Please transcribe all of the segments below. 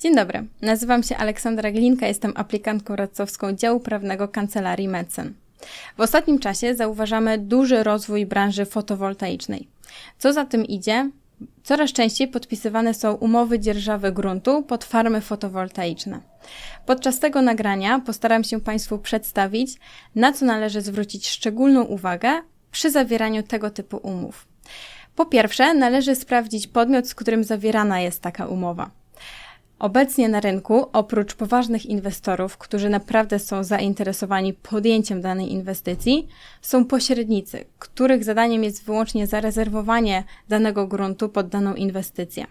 Dzień dobry, nazywam się Aleksandra Glinka, jestem aplikantką radcowską działu prawnego Kancelarii Medcen. W ostatnim czasie zauważamy duży rozwój branży fotowoltaicznej. Co za tym idzie, coraz częściej podpisywane są umowy dzierżawy gruntu pod farmy fotowoltaiczne. Podczas tego nagrania postaram się Państwu przedstawić, na co należy zwrócić szczególną uwagę przy zawieraniu tego typu umów. Po pierwsze, należy sprawdzić podmiot, z którym zawierana jest taka umowa. Obecnie na rynku, oprócz poważnych inwestorów, którzy naprawdę są zainteresowani podjęciem danej inwestycji, są pośrednicy, których zadaniem jest wyłącznie zarezerwowanie danego gruntu pod daną inwestycję.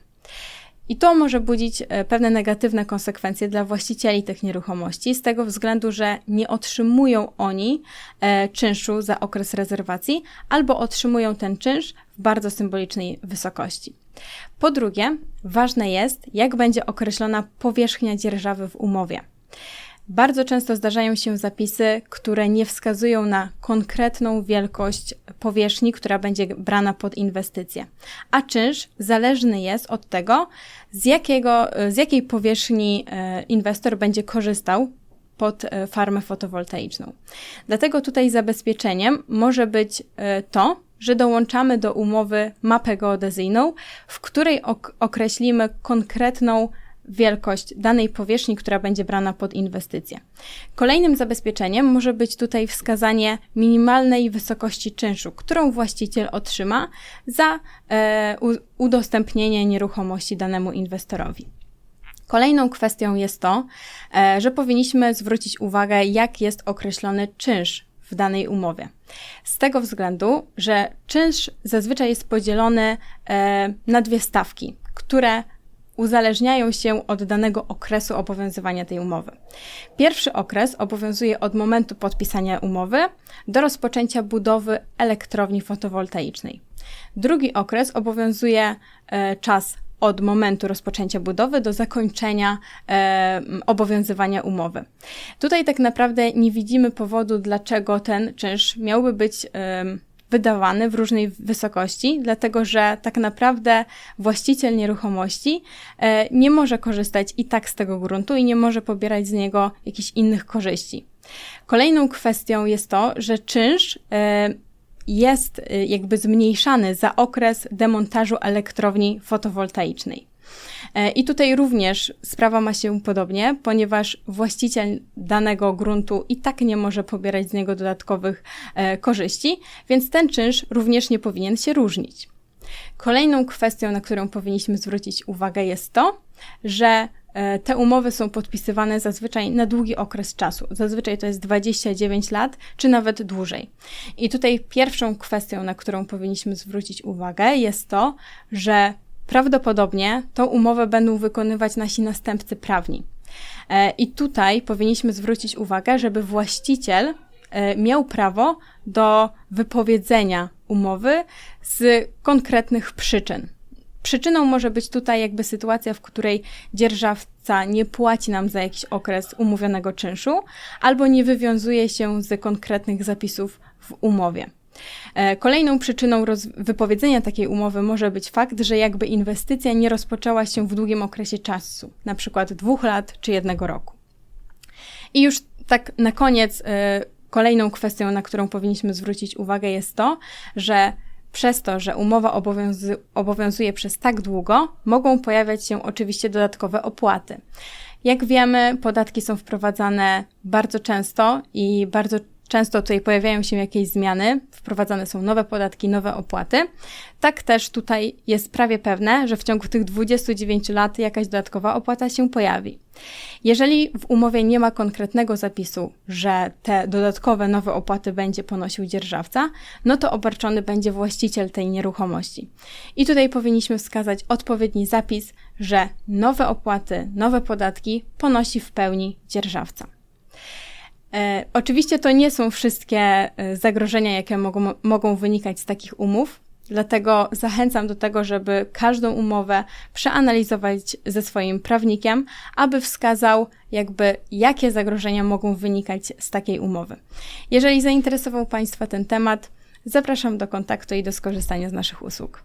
I to może budzić e, pewne negatywne konsekwencje dla właścicieli tych nieruchomości, z tego względu, że nie otrzymują oni e, czynszu za okres rezerwacji, albo otrzymują ten czynsz w bardzo symbolicznej wysokości. Po drugie, ważne jest, jak będzie określona powierzchnia dzierżawy w umowie. Bardzo często zdarzają się zapisy, które nie wskazują na konkretną wielkość powierzchni, która będzie brana pod inwestycję. A czynsz zależny jest od tego, z, jakiego, z jakiej powierzchni e, inwestor będzie korzystał pod e, farmę fotowoltaiczną. Dlatego tutaj zabezpieczeniem może być e, to, że dołączamy do umowy mapę geodezyjną, w której ok określimy konkretną wielkość danej powierzchni, która będzie brana pod inwestycję. Kolejnym zabezpieczeniem może być tutaj wskazanie minimalnej wysokości czynszu, którą właściciel otrzyma za e, udostępnienie nieruchomości danemu inwestorowi. Kolejną kwestią jest to, e, że powinniśmy zwrócić uwagę, jak jest określony czynsz w danej umowie. Z tego względu, że czynsz zazwyczaj jest podzielony e, na dwie stawki, które uzależniają się od danego okresu obowiązywania tej umowy. Pierwszy okres obowiązuje od momentu podpisania umowy do rozpoczęcia budowy elektrowni fotowoltaicznej. Drugi okres obowiązuje e, czas od momentu rozpoczęcia budowy do zakończenia e, obowiązywania umowy. Tutaj tak naprawdę nie widzimy powodu, dlaczego ten czynsz miałby być e, wydawany w różnej wysokości, dlatego że tak naprawdę właściciel nieruchomości e, nie może korzystać i tak z tego gruntu i nie może pobierać z niego jakichś innych korzyści. Kolejną kwestią jest to, że czynsz e, jest y, jakby zmniejszany za okres demontażu elektrowni fotowoltaicznej. E, I tutaj również sprawa ma się podobnie, ponieważ właściciel danego gruntu i tak nie może pobierać z niego dodatkowych e, korzyści, więc ten czynsz również nie powinien się różnić. Kolejną kwestią, na którą powinniśmy zwrócić uwagę, jest to, że E, te umowy są podpisywane zazwyczaj na długi okres czasu. Zazwyczaj to jest 29 lat, czy nawet dłużej. I tutaj pierwszą kwestią, na którą powinniśmy zwrócić uwagę, jest to, że prawdopodobnie tą umowę będą wykonywać nasi następcy prawni. E, I tutaj powinniśmy zwrócić uwagę, żeby właściciel e, miał prawo do wypowiedzenia umowy z konkretnych przyczyn. Przyczyną może być tutaj jakby sytuacja, w której dzierżawca nie płaci nam za jakiś okres umówionego czynszu albo nie wywiązuje się z konkretnych zapisów w umowie. E, kolejną przyczyną wypowiedzenia takiej umowy może być fakt, że jakby inwestycja nie rozpoczęła się w długim okresie czasu, na przykład dwóch lat czy jednego roku. I już tak na koniec, e, kolejną kwestią, na którą powinniśmy zwrócić uwagę, jest to, że przez to, że umowa obowiązu obowiązuje przez tak długo, mogą pojawiać się oczywiście dodatkowe opłaty. Jak wiemy, podatki są wprowadzane bardzo często i bardzo Często tutaj pojawiają się jakieś zmiany, wprowadzane są nowe podatki, nowe opłaty. Tak też tutaj jest prawie pewne, że w ciągu tych 29 lat jakaś dodatkowa opłata się pojawi. Jeżeli w umowie nie ma konkretnego zapisu, że te dodatkowe nowe opłaty będzie ponosił dzierżawca, no to obarczony będzie właściciel tej nieruchomości. I tutaj powinniśmy wskazać odpowiedni zapis, że nowe opłaty, nowe podatki ponosi w pełni dzierżawca. E, oczywiście to nie są wszystkie e, zagrożenia, jakie mogą, mogą wynikać z takich umów, dlatego zachęcam do tego, żeby każdą umowę przeanalizować ze swoim prawnikiem, aby wskazał, jakby jakie zagrożenia mogą wynikać z takiej umowy. Jeżeli zainteresował Państwa ten temat, zapraszam do kontaktu i do skorzystania z naszych usług.